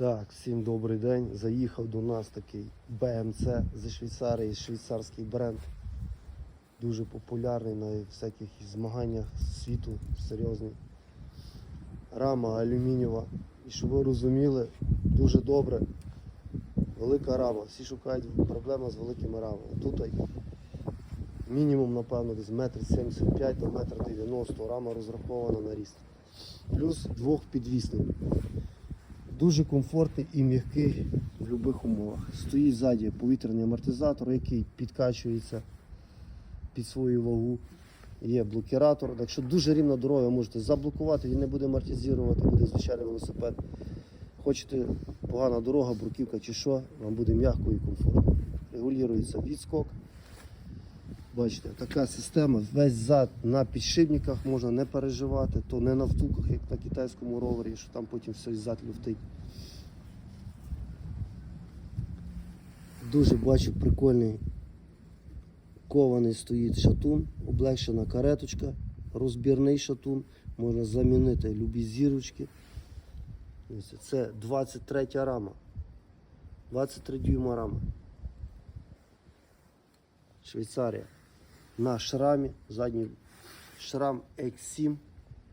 Так, всім добрий день. Заїхав до нас такий BMC зі Швейцарії, швейцарський бренд. Дуже популярний на всяких змаганнях світу, серйозний. Рама алюмінієва. І щоб ви розуміли, дуже добре. Велика рама. Всі шукають проблема з великими рамами. Тут мінімум, напевно, десь метр 75 до метр 90 рама розрахована на ріст. Плюс двох підвісних. Дуже комфортний і м'який в будь-яких умовах. Стоїть ззаді повітряний амортизатор, який підкачується під свою вагу. Є блокіратор. Якщо дуже рівна дорога, можете заблокувати, він не буде амортизувати, буде звичайний велосипед. Хочете погана дорога, бруківка чи що, вам буде м'яко і комфортно. Регулюється відскок. Бачите, така система, весь зад на підшипниках можна не переживати, то не на втулках, як на китайському ровері, що там потім все зад люфтить. Дуже бачу прикольний кований стоїть шатун, облегшена кареточка, розбірний шатун, можна замінити любі зірочки. Це 23 рама. 23 дюйма рама. Швейцарія. На шрамі, задній шрам X7.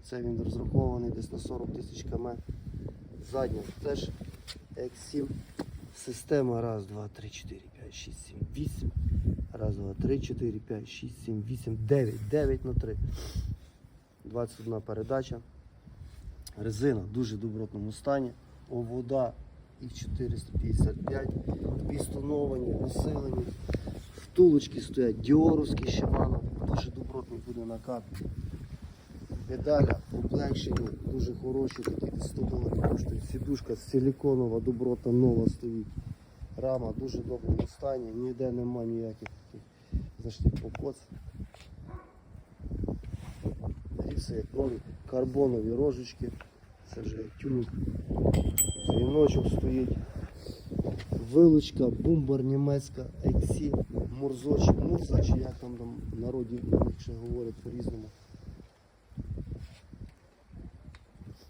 Це він розрахований десь на 40 тисяч км. Задня теж X7. Система 1, 2, 3, 4, 5, 6, 7, 8. Раз, два, три, 4, 5, 6, 7, 8, 9. 9 на 3. 21 передача. Резина в дуже добротному стані. Овода і 455. Пістоновані, усилені. Втулочки стоять діоровські Shimano. Дуже добротний буде накат. Педаля облегшені, дуже хороші, такі десь 100 доларів коштують. Сідушка силіконова, доброта нова стоїть. Рама дуже доброму стані, ніде нема ніяких таких зайшли покоц. Ріси карбонові рожечки. Це вже як тюнінг. Стоїть. Вилучка, бумбар німецька, XC, мурзочок, мурза, чи як там, там народі ще говорять по-різному.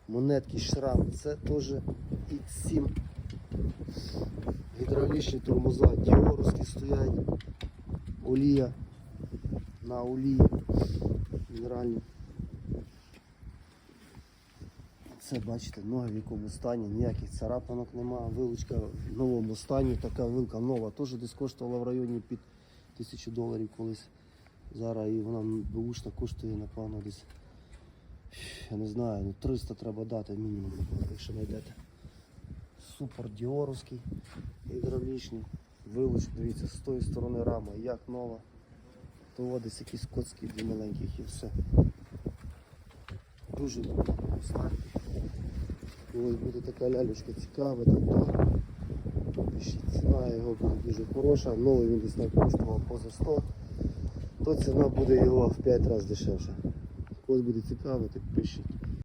Монетки, шрам, це теж X7. Гідравлічні тормоза, діоровські стоять, олія на олії мінеральні. Це бачите, ноги в якому стані, ніяких царапинок немає, вилучка в новому стані, така вилка нова, теж десь коштувала в районі під тисячу доларів колись. Зараз і вона бушна коштує, напевно, десь, я не знаю, ну 300 треба дати мінімум, якщо знайдете. Супер діоровський, гідравлічний, вилучок, дивіться, з тої сторони рама, як нова. То десь якісь коцки дві маленьких і все. Дуже добре стані. Коли буде така лялечка цікава, так пишіть. ціна його буде дуже хороша, новий він десь так коштував поза 100, то ціна буде його в 5 разів дешевша. Когось буде цікавити, пишіть.